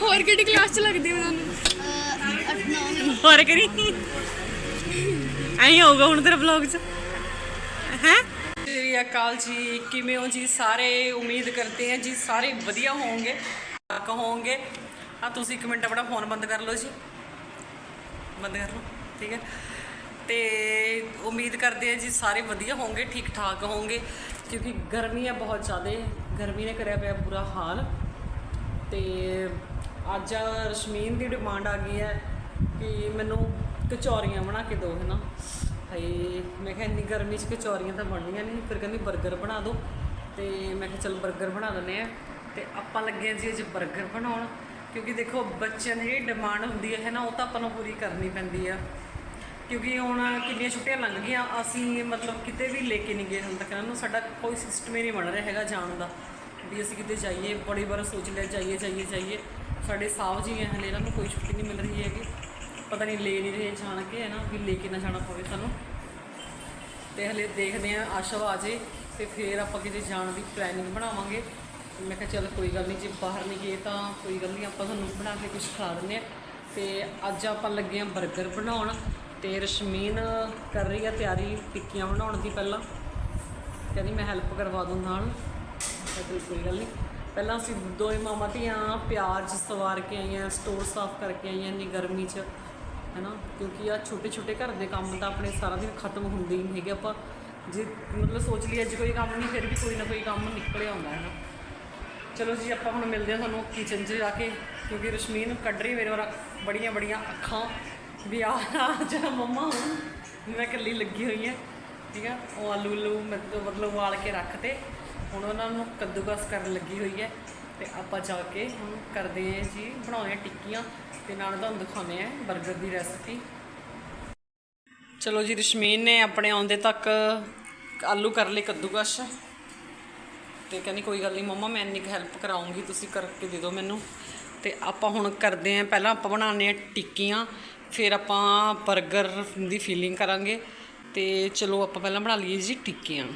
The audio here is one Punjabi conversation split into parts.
ਹੋਰ ਕਿਹੜੀ ਕਲਾਸ ਚ ਲੱਗਦੀ ਉਹਨਾਂ ਨੂੰ ਹੋਰ ਕਰੀ ਐਂ ਹੋਊਗਾ ਹੁਣ ਤੇਰਾ ਵਲੌਗ ਚ। ਹੈ? ਸ੍ਰੀ ਅਕਾਲ ਜੀ ਕਿਵੇਂ ਹੋ ਜੀ? ਸਾਰੇ ਉਮੀਦ ਕਰਤੇ ਹਾਂ ਜੀ ਸਾਰੇ ਵਧੀਆ ਹੋਵੋਗੇ ਠੀਕ ਹੋਵੋਗੇ ਆ ਤੁਸੀਂ ਇੱਕ ਮਿੰਟ ਆਪਣਾ ਫੋਨ ਬੰਦ ਕਰ ਲਓ ਜੀ। ਬੰਦ ਕਰ ਲਓ ਠੀਕ ਹੈ। ਤੇ ਉਮੀਦ ਕਰਦੇ ਹਾਂ ਜੀ ਸਾਰੇ ਵਧੀਆ ਹੋਵੋਗੇ ਠੀਕ ਠਾਕ ਹੋਵੋਗੇ ਕਿਉਂਕਿ ਗਰਮੀ ਹੈ ਬਹੁਤ ਜ਼ਿਆਦਾ। ਗਰਮੀ ਨੇ ਕਰਿਆ ਪਿਆ ਬੁਰਾ ਹਾਲ। ਤੇ ਅੱਜ ਰਸ਼ਮੀਨ ਦੀ ਡਿਮਾਂਡ ਆ ਗਈ ਹੈ ਕਿ ਮੈਨੂੰ ਕਚੌਰੀਆਂ ਬਣਾ ਕੇ ਦਿਓ ਹੈ ਨਾ ਹਾਏ, ਮੈਂ ਕਿਹਾ ਇੰਨੀ ਗਰਮੀ 'ਚ ਕਚੌਰੀਆਂ ਤਾਂ ਬਣਨੀਆਂ ਨਹੀਂ, ਫਿਰ ਕਹਿੰਦੀ 버ਗਰ ਬਣਾ ਦਿਓ। ਤੇ ਮੈਂ ਕਿਹਾ ਚਲ 버ਗਰ ਬਣਾ ਦਿੰਦੇ ਆ ਤੇ ਆਪਾਂ ਲੱਗੇ ਜੀ ਅੱਜ 버ਗਰ ਬਣਾਉਣ, ਕਿਉਂਕਿ ਦੇਖੋ ਬੱਚਿਆਂ ਦੀ ਜਿਹੜੀ ਡਿਮਾਂਡ ਹੁੰਦੀ ਹੈ ਨਾ ਉਹ ਤਾਂ ਆਪਾਂ ਨੂੰ ਪੂਰੀ ਕਰਨੀ ਪੈਂਦੀ ਆ। ਕਿਉਂਕਿ ਹੁਣ ਕਿੰਨੀਆਂ ਛੁੱਟੀਆਂ ਲੰਘ ਗਈਆਂ, ਅਸੀਂ ਮਤਲਬ ਕਿਤੇ ਵੀ ਲੈ ਕੇ ਨਹੀਂ ਗਏ ਹੁਣ ਤੱਕ ਇਹਨਾਂ ਸਾਡਾ ਕੋਈ ਸਿਸਟਮ ਹੀ ਨਹੀਂ ਬਣ ਰਿਹਾ ਹੈਗਾ ਜਾਣ ਦਾ। ਵੀ ਅਸੀਂ ਕਿਤੇ ਜਾਈਏ, ਬੜੀ ਵਾਰ ਸੋਚ ਲਿਆ, ਜਾਈਏ ਜਾਈਏ ਜਾਈਏ। ਸਾਡੇ ਸਾਹ ਜੀ ਹੈ, ਹਲੇ ਇਹਨਾਂ ਨੂੰ ਕੋਈ ਛੁੱਟੀ ਨਹੀਂ ਮਿਲ ਰਹੀ ਹੈਗੀ। ਪਤਾ ਨਹੀਂ ਲੈ ਨਹੀਂ ਰਹੇ ਜਾਣ ਕੇ ਹੈ ਨਾ, ਵੀ ਲੈ ਕੇ ਨਾ ਜਾਣਾ ਪਵੇ ਸਾਨੂੰ। ਤੇ ਹਲੇ ਦੇਖਦੇ ਆ ਆਸ਼ਾ ਆ ਜੇ, ਤੇ ਫਿਰ ਆਪਾਂ ਕਿਤੇ ਜਾਣ ਦੀ ਪਲੈਨਿੰਗ ਬਣਾਵਾਂਗੇ। ਮੈਂ ਕਿਹਾ ਚਲ ਕੋਈ ਗੱਲ ਨਹੀਂ, ਜੇ ਬਾਹਰ ਨਹੀਂ ਗਏ ਤਾਂ ਕੋਈ ਗੱਲ ਨਹੀਂ, ਆਪਾਂ ਤੁਹਾਨੂੰ ਬਣਾ ਕੇ ਕੁਝ ਖਾ ਦਿੰਦੇ ਆ ਤੇ ਅੱਜ ਆਪਾਂ ਲੱਗੇ ਆ 버ਗਰ ਬਣਾਉਣ, ਤੇ ਰਸ਼ਮੀਨ ਕਰ ਰਹੀ ਆ ਤਿਆਰੀ ਟਿੱਕੀਆਂ ਬਣਾਉਣ ਦੀ ਪਹਿਲਾਂ। ਕਹਿੰਦੀ ਮੈਂ ਹੈਲਪ ਕਰਵਾ ਦੂੰ ਨਾਲ। ਮੈਂ ਕਿਹਾ ਕੋਈ ਗੱਲ ਨਹੀਂ। ਪਹਿਲਾਂ ਅਸੀਂ ਦੋਵੇਂ ਮਾਮਾ ਧੀਆਂ ਪਿਆਜ਼ ਸਵਾਰ ਕੇ ਆਈਆਂ ਸਟੋਰ ਸਾਫ਼ ਕਰਕੇ ਆਈਆਂ ਇੰਨੀ ਗਰਮੀ 'ਚ, ਹੈਨਾ? ਕਿਉਂਕਿ ਆ ਛੋਟੇ ਛੋਟੇ ਘਰ ਦੇ ਕੰਮ ਤਾਂ ਆਪਣੇ ਸਾਰਾ ਦਿਨ ਖਤਮ ਹੁੰਦੇ ਹੀ ਨਹੀਂ ਹੈਗੇ। ਆਪਾਂ ਜੇ ਮਤਲਬ ਸੋਚ ਲਈ ਅੱਜ ਕੋਈ ਕੰਮ ਨਹੀਂ, ਫਿਰ ਵੀ ਕੋਈ ਨਾ ਕੋਈ ਕੰਮ ਨਿਕਲਿਆ ਆਉਂਦਾ ਹੈ ਨਾ ਚਲੋ ਜੀ, ਆਪਾਂ ਹੁਣ ਮਿਲਦੇ ਹਾਂ ਤੁਹਾਨੂੰ ਕਿਚਨ 'ਚ ਜਾ ਕੇ, ਕਿਉਂਕਿ ਰਸ਼ਮੀਨ ਕੱਢ ਰਹੀ ਮੇਰੇ ਵਾਲਾ ਬੜੀਆਂ ਬੜੀਆਂ ਅੱਖਾਂ। ਵੀ ਆ ਜਾ ਮੰਮਾ ਹੁਣ ਮੈਂ ਇਕੱਲੀ ਲੱਗੀ ਹੋਈ ਹਾਂ, ਠੀਕ ਆ? ਉਹ ਆਲੂ ਆਲੂ ਮਤਲਬ ਮਤਲਬ ਉਬਾਲ ਕੇ ਰੱਖਤੇ ਹੁਣ ਉਹਨਾਂ ਨੂੰ ਕੱਦੂਕਸ ਕਰਨ ਲੱਗੀ ਹੋਈ ਹੈ ਤੇ ਆਪਾਂ ਜਾ ਕੇ ਹੁਣ ਕਰਦੇ ਹਾਂ ਜੀ, ਬਣਾਉਂਦੇ ਹਾਂ ਟਿੱਕੀਆਂ ਤੇ ਨਾਲ ਤੁਹਾਨੂੰ ਦਿਖਾਉਂਦੇ ਹਾਂ 버ਗਰ ਦੀ ਰੈਸਪੀ ਚਲੋ ਜੀ, ਰਸ਼ਮੀਨ ਨੇ ਆਪਣੇ ਆਉਂਦੇ ਤੱਕ ਆਲੂ ਕਰ ਲਏ ਕੱਦੂਕਸ। ਤੇ ਕਹਿੰਦੀ ਕੋਈ ਗੱਲ ਨਹੀਂ ਮੰਮਾ, ਮੈਂ ਇੰਨੀ ਹੈਲਪ ਕਰਾਉਂਗੀ, ਤੁਸੀਂ ਕਰਕੇ ਦੇ ਦਿਓ ਮੈਨੂੰ। ਤੇ ਆਪਾਂ ਹੁਣ ਕਰਦੇ ਆਂ ਪਹਿਲਾਂ ਆਪਾਂ ਬਣਾਉਂਦੇ ਆਂ ਟਿੱਕੀਆਂ, ਫਿਰ ਆਪਾਂ 버ਗਰ ਦੀ ਫੀਲਿੰਗ ਕਰਾਂਗੇ। ਤੇ ਚਲੋ ਆਪਾਂ ਪਹਿਲਾਂ ਬਣਾ ਲਈਏ ਜੀ ਟਿੱਕੀਆਂ।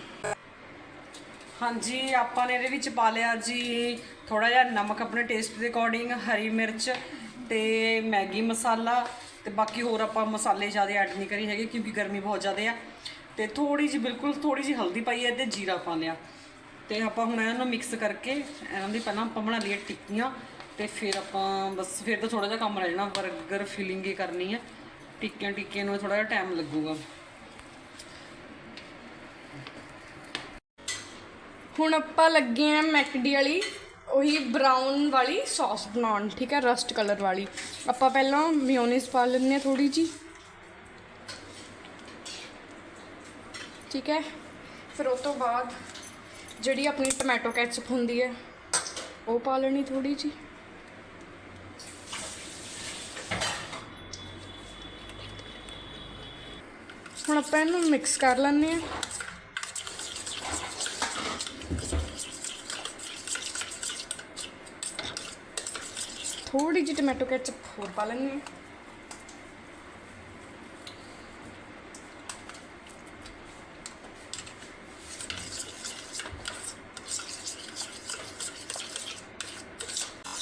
ਹਾਂਜੀ, ਆਪਾਂ ਨੇ ਇਹਦੇ ਵਿੱਚ ਪਾ ਲਿਆ ਜੀ ਥੋੜਾ ਜਿਹਾ ਨਮਕ ਆਪਣੇ ਟੇਸਟ ਦੇ ਅਕੋਰਡਿੰਗ ਹਰੀ ਮਿਰਚ ਤੇ ਮੈਗੀ ਮਸਾਲਾ ਤੇ ਬਾਕੀ ਹੋਰ ਆਪਾਂ ਮਸਾਲੇ ਜ਼ਿਆਦਾ ਐਡ ਨਹੀਂ ਕਰੀ ਹੈਗੇ ਕਿਉਂਕਿ ਗਰਮੀ ਬਹੁਤ ਜ਼ਿਆਦਾ ਆ। ਤੇ ਥੋੜੀ ਜਿਹੀ, ਬਿਲਕੁਲ ਥੋੜੀ ਜਿਹੀ ਹਲਦੀ ਪਾਈ ਹੈ ਤੇ ਜੀਰਾ ਪਾ ਲਿਆ। ਤੇ ਆਪਾਂ ਹੁਣ ਇਹਨਾਂ ਨੂੰ ਮਿਕਸ ਕਰਕੇ ਇਹਨਾਂ ਦੀ ਪਹਿਲਾਂ ਆਪਾਂ ਬਣਾ ਲਈਏ ਟਿੱਕੀਆਂ ਤੇ ਫਿਰ ਆਪਾਂ ਬਸ ਫਿਰ ਤਾਂ ਥੋੜਾ ਜਿਹਾ ਕੰਮ ਰਹਿ ਜਾਣਾ 버ਗਰ ਫਿਲਿੰਗ ਹੀ ਕਰਨੀ ਹੈ। ਟਿੱਕੀਆਂ ਟਿੱਕੀਆਂ ਨੂੰ ਥੋੜਾ ਜਿਹਾ ਟਾਈਮ ਲੱਗੂਗਾ। ਹੁਣ ਆਪਾਂ ਲੱਗੇ ਆ ਮੈਕਡੀ ਵਾਲੀ, ਉਹੀ ਬਰਾਊਨ ਵਾਲੀ ਸੌਸ ਬਣਾਉਣ, ਠੀਕ ਹੈ ਰਸਟ ਕਲਰ ਵਾਲੀ। ਆਪਾਂ ਪਹਿਲਾਂ ਮਿਓਨੀਜ਼ ਪਾ ਲੈਂਦੇ ਆ ਥੋੜੀ ਜੀ ਠੀਕ ਹੈ? ਫਿਰ ਉਸ ਤੋਂ ਬਾਅਦ ਜਿਹੜੀ ਆਪਣੀ ਟੋਮੈਟੋ ਕੈਚਪ ਹੁੰਦੀ ਹੈ, ਉਹ ਪਾ ਲੈਣੀ ਥੋੜੀ ਜੀ ਹੁਣ ਆਪਾਂ ਇਹਨੂੰ ਮਿਕਸ ਕਰ ਲੈਂਦੇ ਆ। ਥੋੜੀ ਜਿਹੀ ਟੋਮੈਟੋ ਕੈਚਅਪ ਹੋਰ ਪਾ ਲੈਂਦੇ ਹਾਂ।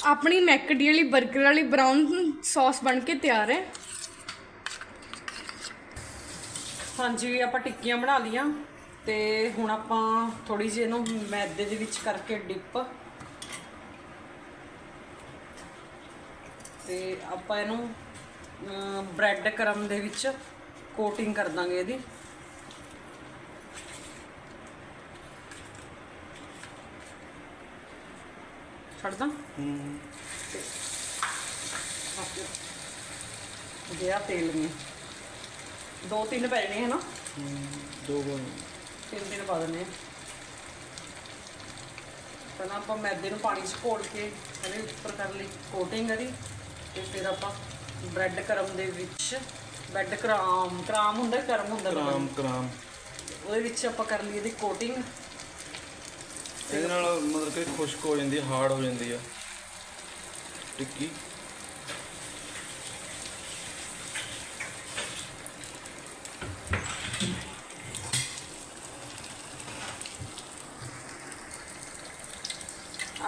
ਆਪਣੀ ਮੈਕਡੀ ਵਾਲੀ 버ਗਰ ਵਾਲੀ ਬਰਾਊਨ ਸੌਸ ਬਣ ਕੇ ਤਿਆਰ ਹੈ। ਹਾਂਜੀ, ਆਪਾਂ ਟਿੱਕੀਆਂ ਬਣਾ ਲੀਆਂ ਤੇ ਹੁਣ ਆਪਾਂ ਥੋੜੀ ਜਿਹੀ ਇਹਨੂੰ ਮੈਦੇ ਦੇ ਵਿੱਚ ਕਰਕੇ ਡਿਪ ਤੇ ਆਪਾਂ ਇਹਨੂੰ ਬ੍ਰੈਡ ਕਰਮ ਦੇ ਵਿੱਚ ਕੋਟਿੰਗ ਕਰ ਦਾਂਗੇ ਇਹਦੀ। ਛੱਡਦਾ ਹੂੰ ਤੇ ਆ ਤੇਲ ਨੇ। ਦੋ ਤਿੰਨ ਪੈ ਜਾਣੇ ਹਨਾ? ਦੋ ਬੋਲ ਤਿੰਨ ਦਿਨ ਪਾ ਆ। ਪਹਿਲਾਂ ਆਪਾਂ ਮੈਦੇ ਨੂੰ ਪਾਣੀ 'ਚ ਘੋਲ ਕੇ ਇਹਦੇ ਉੱਪਰ ਕਰ ਲਈ ਕੋਟਿੰਗ ਇਹਦੀ। ਤੇ ਫਿਰ ਆਪਾਂ ਬ੍ਰੈਡ ਕਰਮ ਦੇ ਵਿੱਚ ਬ੍ਰੈਡ ਕਰਾਮ ਕਰਾਮ ਹੁੰਦਾ ਕਿ ਕਰਮ ਹੁੰਦਾ ਕਰਾਮ। ਕਰਾਮ ਉਹਦੇ ਵਿੱਚ ਆਪਾਂ ਕਰ ਲਈ ਇਹਦੀ ਕੋਟਿੰਗ ਇਹਦੇ ਨਾਲ ਮਤਲਬ ਕਿ ਖੁਸ਼ਕ ਹੋ ਜਾਂਦੀ ਹਾਰਡ ਹੋ ਜਾਂਦੀ ਆ ਟਿੱਕੀ।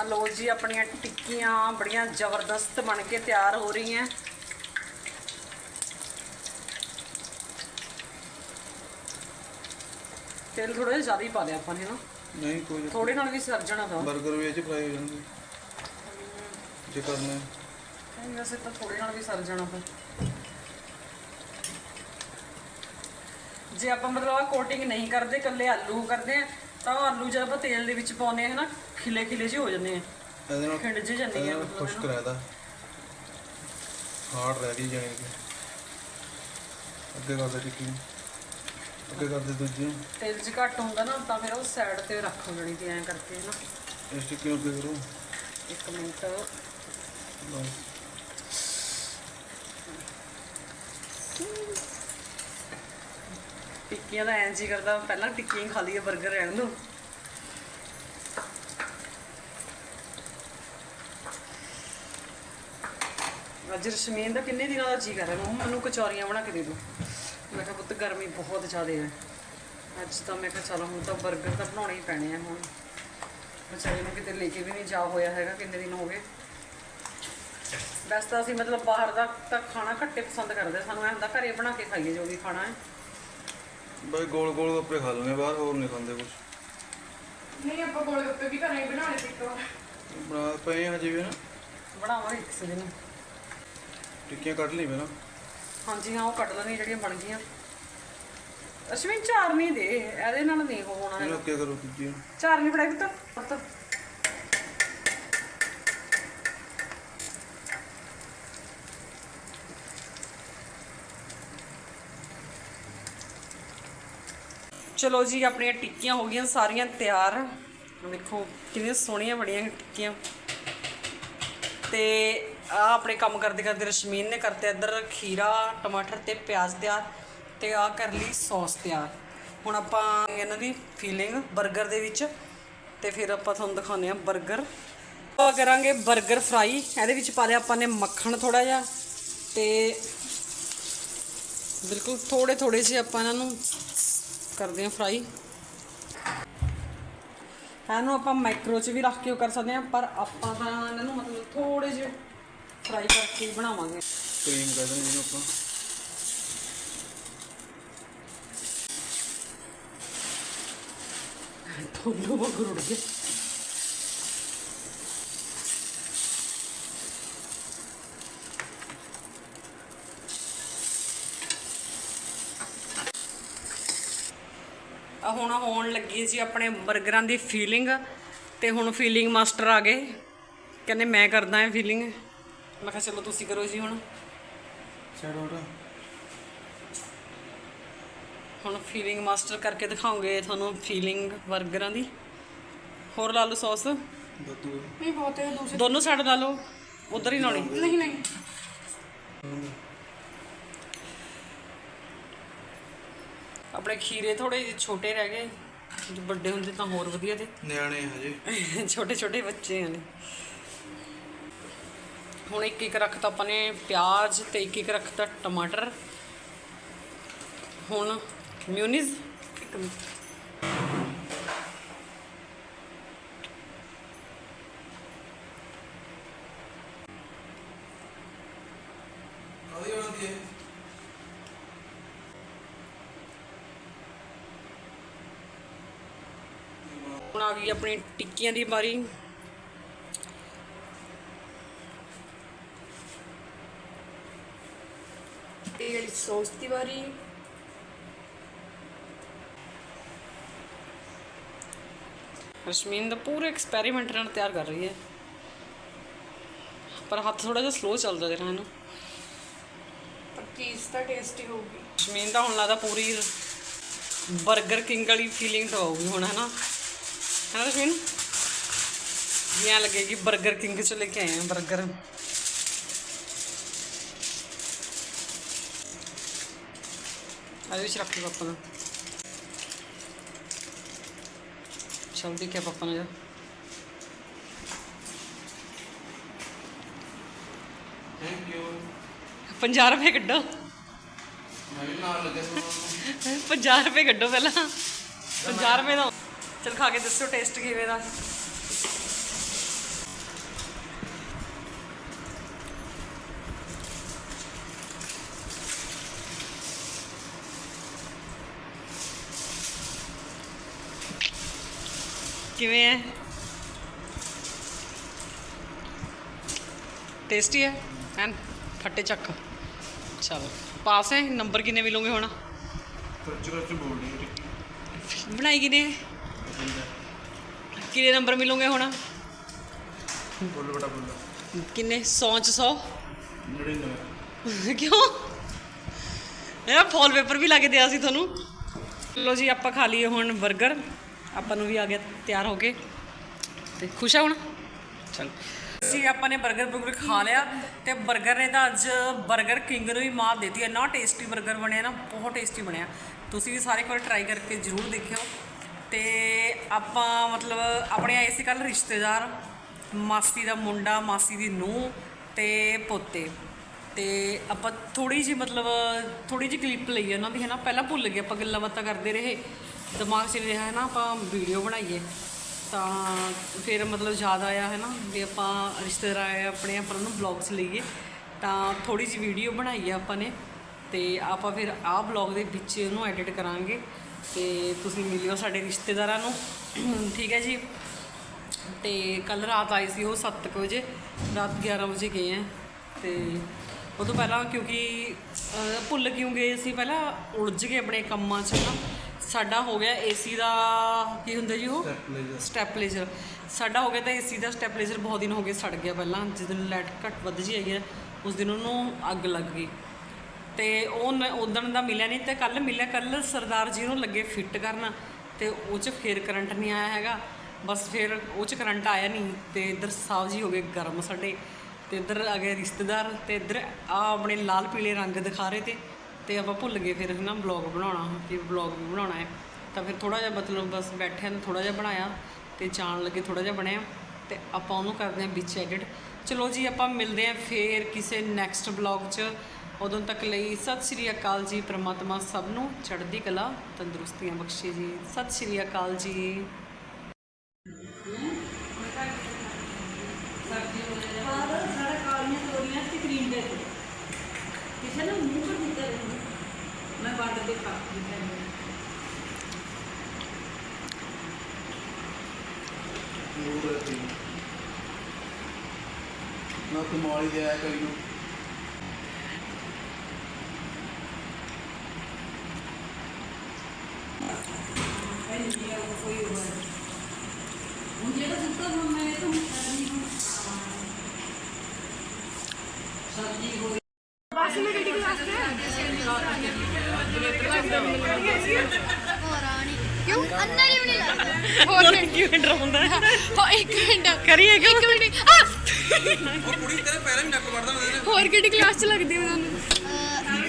ਆ ਲੋ ਜੀ ਆਪਣੀਆਂ ਟਿੱਕੀਆਂ ਬੜੀਆਂ ਜ਼ਬਰਦਸਤ ਬਣ ਕੇ ਤਿਆਰ ਹੋ ਰਹੀਆਂ। ਤੇਲ ਥੋੜਾ ਜਿਹਾ ਜ਼ਿਆਦਾ ਹੀ ਪਾ ਦਿਆ ਆਪਾਂ ਨੇ ਨਾ। ਨਹੀਂ ਕੋਈ ਥੋੜੇ ਨਾਲ ਵੀ ਸਰ ਜਾਣਾ ਤਾਂ। 버ਗਰ ਵੀ ਇਹ ਚ ਫਰਾਈ ਹੋ ਜਾਣਗੇ। ਜੇ ਕਰਨਾ ਹੈ। ਨਹੀਂ ਵੈਸੇ ਤਾਂ ਥੋੜੇ ਨਾਲ ਵੀ ਸਰ ਜਾਣਾ ਫਿਰ। ਜੇ ਆਪਾਂ ਮਤਲਬ ਆ ਕੋਟਿੰਗ ਨਹੀਂ ਕਰਦੇ ਕੱਲੇ ਆਲੂ ਕਰਦੇ ਆ ਤਾਂ ਆਲੂ ਜਦ ਆਪਾਂ ਤੇਲ ਦੇ ਵਿੱਚ ਪਾਉਂਦੇ ਆ ਹਨਾ ਖਿਲੇ ਖਿਲੇ ਜਿਹੇ ਹੋ ਜਾਂਦੇ ਆ। ਇਹਦੇ ਨਾਲ ਖਿੰਡ ਜਿਹੇ ਜਾਂਦੇ ਆ ਖੁਸ਼ਕ ਰਹਿਦਾ। ਹਾਰਡ ਰਹਿ ਗਈ ਜਾਣੀ ਕਿ ਅੱਗੇ ਕਰਦੇ ਟਿੱਕੀ ਨੂੰ। ਅੱਗੇ ਕਰਦੇ ਦੂਜੀ। ਨੂੰ। ਤੇਲ 'ਚ ਘੱਟ ਹੁੰਦਾ ਨਾ ਤਾਂ ਫਿਰ ਉਹ ਸਾਈਡ ਤੇ ਰੱਖ ਜਣੀ ਕਿ ਐਂ ਕਰਕੇ ਨਾ ਇਸ ਟਿੱਕੀ ਨੂੰ ਅੱਗੇ ਕਰੋ? ਇੱਕ ਮਿੰਟ। ਬਸ ਟਿੱਕੀਆਂ ਦਾ ਐਂ ਜੀ ਕਰਦਾ, ਪਹਿਲਾਂ ਟਿੱਕੀਆਂ ਖਾ ਲਈਏ 버ਗਰ ਰਹਿਣ ਦੋ। ਅੱਜ ਰਸ਼ਮੀਨ ਦਾ ਕਿੰਨੇ ਦਿਨਾਂ ਦਾ ਜੀ ਕਰ ਰਿਹਾ, ਮੰਮਾ ਮੈਨੂੰ ਕਚੌਰੀਆਂ ਬਣਾ ਕੇ ਦੇ ਦਿਓ। ਮੈਂ ਕਿਹਾ, ਪੁੱਤ ਗਰਮੀ ਬਹੁਤ ਜ਼ਿਆਦਾ ਹੈ ਅੱਜ ਤਾਂ ਮੈਂ ਕਿਹਾ, ਚਲੋ ਹੁਣ ਤਾਂ 버ਗਰ ਤਾਂ ਬਣਾਉਣੇ ਹੀ ਪੈਣੇ ਆ ਹੁਣ। ਵਿਚਾਰੇ ਨੂੰ ਕਿਤੇ ਲੈ ਕੇ ਵੀ ਨਹੀਂ ਜਾ ਹੋਇਆ ਹੈਗਾ, ਕਿੰਨੇ ਦਿਨ ਹੋ ਗਏ। ਵੈਸੇ ਤਾਂ ਅਸੀਂ ਮਤਲਬ ਬਾਹਰ ਦਾ ਤਾਂ ਖਾਣਾ ਘੱਟੇ ਪਸੰਦ ਕਰਦੇ ਸਾਨੂੰ ਐਂ ਹੁੰਦਾ, ਘਰੇ ਬਣਾ ਕੇ ਖਾਈਏ ਜੋ ਵੀ ਖਾਣਾ ਹੈ। ਬਈ ਗੋਲ ਗੋਲ ਗੱਪੇ ਖਾ ਲੈਣੇ ਬਾਹਰ ਹੋਰ ਨਹੀਂ ਖਾਂਦੇ ਕੁਝ ਨਹੀਂ ਆਪਾਂ ਗੋਲ ਗੱਪੇ ਵੀ ਘਰੇ ਹੀ ਬਣਾਉਣੇ ਸੀ ਇੱਕ ਵਾਰ ਬਣਾ ਪਏ ਆ ਹਜੇ ਵੀ ਨਾ। ਬਣਾਵਾਂਗੇ ਕਿਸੇ ਦਿਨ। ਟਿੱਕੀਆਂ ਕੱਢ ਲਈ ਮੈਂ ਨਾ ਹਾਂਜੀ ਹਾਂ ਉਹ ਕੱਟ ਲੈਣੀਆਂ ਜਿਹੜੀਆਂ ਬਣ ਗਈਆਂ। ਅਸ਼ਵਿਨ ਚਾਰ ਨਹੀਂ ਦੇ ਇਹਦੇ ਨਾਲ ਨਹੀਂ ਹੋਣਾ ਕਰੋ ਚਲੋ ਜੀ, ਆਪਣੀਆਂ ਟਿੱਕੀਆਂ ਹੋ ਗਈਆਂ, ਸਾਰੀਆਂ ਤਿਆਰ। ਦੇਖੋ, ਕਿੰਨੀਆਂ ਸੋਹਣੀਆਂ ਬੜੀਆਂ ਟਿੱਕੀਆਂ। ਤੇ ਆ ਆਪਣੇ ਕੰਮ ਕਰਦੇ ਕਰਦੇ ਰਸ਼ਮੀਨ ਨੇ ਕਰਤੇ ਇੱਧਰ ਖੀਰਾ, ਟਮਾਟਰ ਤੇ ਪਿਆਜ਼ ਤਿਆਰ ਤੇ ਆ ਕਰ ਲਈ ਸੌਸ ਤਿਆਰ। ਹੁਣ ਆਪਾਂ ਇਹਨਾਂ ਦੀ ਫੀਲਿੰਗ 버ਗਰ ਦੇ ਵਿੱਚ ਤੇ ਫਿਰ ਆਪਾਂ ਤੁਹਾਨੂੰ ਦਿਖਾਉਂਦੇ ਆ 버ਗਰ ਆਪਾਂ ਕਰਾਂਗੇ 버ਗਰ ਫਰਾਈ ਇਹਦੇ ਵਿੱਚ ਪਾ ਲਿਆ ਆਪਾਂ ਨੇ ਮੱਖਣ ਥੋੜਾ ਜਿਹਾ ਤੇ ਬਿਲਕੁਲ ਥੋੜੇ ਥੋੜੇ ਜਿਹੇ ਆਪਾਂ ਇਹਨਾਂ ਨੂੰ ਕਰਦੇ ਆ ਫਰਾਈ ਇਹਨੂੰ ਆਪਾਂ ਮਾਈਕਰੋ 'ਚ ਵੀ ਰੱਖ ਕੇ ਕਰ ਸਕਦੇ ਆ ਪਰ ਆਪਾਂ ਤਾਂ ਇਹਨਾਂ ਨੂੰ ਮਤਲਬ ਥੋੜੇ ਜਿਹੇ ਫਰਾਈ ਕਰਕੇ ਹੀ ਬਣਾਵਾਂਗੇ। ਕਰੀਮ ਕਹਿ ਦਿੰਦੇ ਜਿਹਨੂੰ ਆਪਾਂ। ਦੋਨੋਂ ਵਾਂਗੂ ਰੁੜ ਗਏ। ਹੁਣ ਹੋਣ ਲੱਗੀ ਸੀ ਆਪਣੇ 버ਗਰਾਂ ਦੀ ਫੀਲਿੰਗ ਤੇ ਹੁਣ ਫੀਲਿੰਗ ਮਾਸਟਰ ਆ ਗਏ। ਕਹਿੰਦੇ ਮੈਂ ਕਰਦਾ ਹਾਂ ਫੀਲਿੰਗ ਮੈਂ ਕਿਹਾ ਚਲੋ ਤੁਸੀਂ ਕਰੋ ਜੀ ਹੁਣ। ਹੋਰ ਹੁਣ ਫੀਲਿੰਗ ਮਾਸਟਰ ਕਰਕੇ ਦਿਖਾਉਂਗੇ ਤੁਹਾਨੂੰ ਫੀਲਿੰਗ 버ਗਰਾਂ ਦੀ। ਹੋਰ ਲਾ ਲਓ ਸੌਸ ਬੱਦੂ ਨਹੀਂ ਬਹੁਤ ਹੈ ਦੂਸਰੇ ਦੋਨੋਂ ਸਾਈਡ ਲਾ ਲਓ। ਉਧਰ ਹੀ ਲਾਉਣੀ। ਨਹੀਂ ਨਹੀਂ। ਆਪਣੇ ਖੀਰੇ ਥੋੜੇ ਛੋਟੇ ਰਹਿ ਗਏ। ਜੇ ਵੱਡੇ ਹੁੰਦੇ ਤਾਂ ਹੋਰ ਵਧੀਆ ਤੇ। ਨਿਆਣੇ ਹਜੇ। ਛੋਟੇ ਛੋਟੇ ਬੱਚੇ ਨੇ। ਹੁਣ ਇੱਕ ਇੱਕ ਰੱਖਤਾ ਆਪਾਂ ਨੇ ਪਿਆਜ਼ ਤੇ ਇੱਕ ਇੱਕ ਰੱਖਤਾ ਟਮਾਟਰ। ਹੁਣ ਮਿਊਨੀਜ਼। ਇੱਕ ਮਿੰਟ ਕਾਦੀ ਬਣਦੀ ਹੈ ਹੁਣ ਆ ਗਈ ਆਪਣੀ ਟਿੱਕੀਆਂ ਦੀ ਇਹ ਵਾਲੀ ਸੌਸ ਦੀ ਵਾਰੀ ਰਸ਼ਮੀਨ ਦਾ ਪੂਰਾ ਐਕਸਪੈਰੀਮੈਂਟ ਨਾਲ ਤਿਆਰ ਕਰ ਰਹੀ ਹੈ। ਪਰ ਹੱਥ ਥੋੜਾ ਜਿਹਾ ਸਲੋ ਚੱਲਦਾ ਤੇਰਾ ਇਹਨੂੰ। ਪਰ ਚੀਜ਼ ਤਾਂ ਟੇਸਟੀ ਹੋਊਗੀ। ਰਸ਼ਮੀਨ ਦਾ ਹੁਣ ਲੱਗਦਾ ਪੂਰੀ 버ਗਰ ਕਿੰਗ ਵਾਲੀ ਫੀਲਿੰਗ ਤਾਂ ਆਊਗੀ ਹੁਣ ਹੈ ਨਾ? ਹੈ ਨਾ ਰਸ਼ਮੀਨ ਜੀ ਐਂ ਲੱਗੇਗੀ 버ਗਰ ਕਿੰਗ ਚ ਲੈ ਕੇ ਆਏ ਆ 버ਗਰ ਇਹਦੇ ਵਿੱਚ ਰੱਖ ਲਓ ਪਾਪਾ ਨੂੰ ਚਲ ਦੇਖਿਆ ਪਾਪਾ ਨੇ ਜਾ ਥੈਂਕ ਯੂ 50 ਰੁਪਏ ਚਲ ਖਾ ਕੇ ਦੱਸੋ ਟੇਸਟ ਕਿਵੇਂ ਦਾ। ਕਿਵੇਂ ਹੈ? ਟੇਸਟੀ ਹੈ? ਐਨ ਫੱਟੇ ਚੱਕ। ਚਲ ਪਾਸ ਹੈ? ਨੰਬਰ ਕਿੰਨੇ ਮਿਲੋਗੇ ਹੁਣ? ਬਣਾਈ ਕਿਨੇ ਕਿੰਨੇ ਨੰਬਰ ਮਿਲੂਗੇ ਹੁਣ? ਬੋਲੋ ਬਟਾ ਬੋਲੋ। ਕਿੰਨੇ? 100 ਚ 100 99 ਕਿਉਂ? ਇਹ ਫੋਲ ਪੇਪਰ ਵੀ ਲਾ ਕੇ ਦਿਆ ਸੀ ਤੁਹਾਨੂੰ। ਲੋ ਜੀ ਆਪਾਂ ਖਾ ਲਈਏ ਹੁਣ 버ਗਰ ਆਪਾਂ ਨੂੰ ਵੀ ਆ ਗਿਆ ਤਿਆਰ ਹੋ ਕੇ। ਤੇ ਖੁਸ਼ ਆ ਹੁਣ? ਚਲ। ਸੀ ਆਪਾਂ ਨੇ 버ਗਰ ਬੁਰਗਰ ਖਾ ਲਿਆ ਤੇ 버ਗਰ ਨੇ ਤਾਂ ਅੱਜ 버ਗਰ ਕਿੰਗ ਨੂੰ ਵੀ ਮਾਰ ਦਿੱਤੀ ਹੈ। ਨਾ ਟੇਸਟੀ 버ਗਰ ਬਣਿਆ ਨਾ ਬਹੁਤ ਟੇਸਟੀ ਬਣਿਆ। ਤੁਸੀਂ ਵੀ ਸਾਰੇ ਕੋਲ ਟਰਾਈ ਕਰਕੇ ਜ਼ਰੂਰ ਦੇਖਿਓ। ਤੇ ਆਪਾਂ ਮਤਲਬ ਆਪਣੇ ਆਏ ਸੀ ਕੱਲ ਰਿਸ਼ਤੇਦਾਰ, ਮਾਸੀ ਦਾ ਮੁੰਡਾ, ਮਾਸੀ ਦੀ ਨੂੰਹ ਤੇ ਪੋਤੇ। ਤੇ ਆਪਾਂ ਥੋੜੀ ਜਿਹੀ ਮਤਲਬ ਥੋੜੀ ਜਿਹੀ ਕਲਿੱਪ ਲਈ ਉਹਨਾਂ ਦੀ ਹੈ ਨਾ ਪਹਿਲਾਂ ਭੁੱਲ ਗਏ ਆਪਾਂ ਗੱਲਾਂ ਬਾਤਾਂ ਕਰਦੇ ਰਹੇ। ਦਿਮਾਗ 'ਚ ਰਿਹਾ ਹੈ ਨਾ ਆਪਾਂ ਵੀਡੀਓ ਬਣਾਈਏ। ਤਾਂ ਫਿਰ ਮਤਲਬ ਯਾਦ ਆਇਆ ਹੈ ਨਾ ਵੀ ਆਪਾਂ ਰਿਸ਼ਤੇਦਾਰ ਆਏ, ਆਪਣੇ ਆਪਾਂ ਨੂੰ ਬਲੌਗਸ ਲਈਏ। ਤਾਂ ਥੋੜੀ ਜਿਹੀ ਵੀਡੀਓ ਬਣਾਈ ਆ ਆਪਾਂ ਨੇ। ਤੇ ਆਪਾਂ ਫਿਰ ਆਹ ਬਲੌਗ ਦੇ ਵਿੱਚ ਉਹਨੂੰ ਐਡਿਟ ਕਰਾਂਗੇ। ਤੇ ਤੁਸੀਂ ਮਿਲਿਓ ਸਾਡੇ ਰਿਸ਼ਤੇਦਾਰਾਂ ਨੂੰ। ਠੀਕ ਹੈ ਜੀ। ਤੇ ਕੱਲ ਰਾਤ ਆਈ ਸੀ ਉਹ 7 ਵਜੇ ਰਾਤ 11 ਵਜੇ ਗਏ ਆ ਤੇ ਉਹ ਤੋਂ ਪਹਿਲਾਂ ਕਿਉਂਕਿ ਭੁੱਲ ਕਿਉਂ ਗਏ ਸੀ ਪਹਿਲਾਂ ਉਲਝ ਗਏ ਆਪਣੇ ਕੰਮਾਂ 'ਚ ਨਾ। ਸਾਡਾ ਹੋ ਗਿਆ ਏਸੀ ਦਾ ਕੀ ਹੁੰਦਾ ਜੀ ਉਹ? ਸਟੈਪਲੇਜ਼ਰ ਸਾਡਾ ਹੋ ਗਿਆ ਤਾਂ ਏਸੀ ਦਾ ਸਟੈਪਲੇਜ਼ਰ ਬਹੁਤ ਦਿਨ ਹੋ ਗਏ ਸੜ ਗਿਆ ਪਹਿਲਾਂ। ਜਿਸ ਦਿਨ ਲਾਈਟ ਘੱਟ ਵੱਧ ਜੀ ਆਈ ਹੈ ਉਸ ਦਿਨ ਉਹਨੂੰ ਅੱਗ ਲੱਗ ਗਈ। ਤੇ ਉਹ ਉਦੋਂ ਦਾ ਮਿਲਿਆ ਨਹੀਂ ਤੇ ਕੱਲ ਮਿਲਿਆ ਕੱਲ ਸਰਦਾਰ ਜੀ ਨੂੰ ਲੱਗੇ ਫਿੱਟ ਕਰਨ ਤੇ ਉਹ ਚ ਫੇਰ ਕਰੰਟ ਨਹੀਂ ਆਇਆ ਹੈਗਾ। ਬਸ ਫਿਰ ਉਹ ਚ ਕਰੰਟ ਆਇਆ ਨਹੀਂ ਤੇ ਇੱਧਰ ਸਾਹ ਜੀ ਹੋ ਗਏ ਗਰਮ ਸਾਡੇ ਤੇ ਇੱਧਰ ਆ ਗਏ ਰਿਸ਼ਤੇਦਾਰ ਤੇ ਇੱਧਰ ਆ ਆਪਣੇ ਲਾਲ ਪੀਲੇ ਰੰਗ ਦਿਖਾ ਰਹੇ ਤੇ ਤੇ ਆਪਾਂ ਭੁੱਲ ਗਏ ਫਿਰ ਨਾ ਬਲੌਗ ਬਣਾਉਣਾ, ਕਿ ਬਲੌਗ ਵੀ ਬਣਾਉਣਾ ਹੈ। ਤਾਂ ਫਿਰ ਥੋੜਾ ਜਿਹਾ ਮਤਲਬ ਬਸ ਬੈਠਿਆਂ ਨੂੰ ਥੋੜਾ ਜਿਹਾ ਬਣਾਇਆ ਤੇ ਜਾਣ ਲੱਗੇ ਥੋੜਾ ਜਿਹਾ ਬਣਿਆ ਤੇ ਆਪਾਂ ਉਹਨੂੰ ਕਰਦੇ ਹਾਂ ਵਿੱਚ ਐਡਿਟ ਚਲੋ ਜੀ ਆਪਾਂ ਮਿਲਦੇ ਹਾਂ ਫੇਰ ਕਿਸੇ ਨੈਕਸਟ ਬਲੌਗ 'ਚ। ਉਦੋਂ ਤੱਕ ਲਈ ਸਤਿ ਸ਼੍ਰੀ ਅਕਾਲ ਜੀ ਪ੍ਰਮਾਤਮਾ ਸਭ ਨੂੰ, ਚੜ੍ਹਦੀ ਕਲਾ, ਤੰਦਰੁਸਤੀਆਂ ਬਖਸ਼ੇ ਜੀ। ਸਤਿ ਸ਼੍ਰੀ ਅਕਾਲ ਜੀ। ਨੂਰ ਹੈ ਨਾ ਤੂੰ ਮੌਲੀ ਦੇ ਆਇਆ ਕਰੀ ਨੂੰ। ਹੋਰ ਕਿਵੇਂ ਡਰਾਉਂਦਾ? ਹੈ? ਹੋ ਇੱਕ ਮਿੰਟ। ਕਰੀਏ ਕਿਉਂ? ਇੱਕ ਮਿੰਟ। ਆ! ਉਹ ਕੁੜੀ ਤੇਰੇ ਪੈਰਾਂ ਵੀ ਨੱਕ ਵੜਦਾ ਉਹਦੇ ਹੋਰ ਕਿਹੜੀ ਕਲਾਸ ਚ ਲੱਗਦੀ ਹੈ ਤੁਹਾਨੂੰ?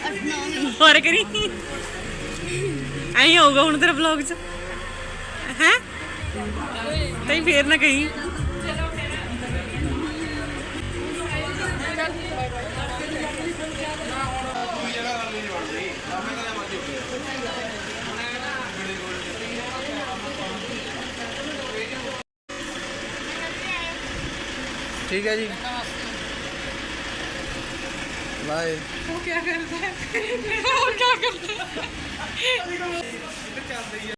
ਅੱਠ ਨੌ ਨਹੀਂ ਹੋਰ ਕਰੀ। ਐਂ ਹੋਊਗਾ ਹੁਣ ਤੇਰਾ ਵਲੌਗ 'ਚ। ਹੈ? ਤਈ ਫੇਰ ਨਾ ਕਹੀਂ। ਠੀਕ ਹੈ ਜੀ। ਬਾਏ। ਉਹ ਕੀ ਕਰਦਾ ਹੈ? ਉਹ ਕੀ ਕਰਦਾ ਹੈ?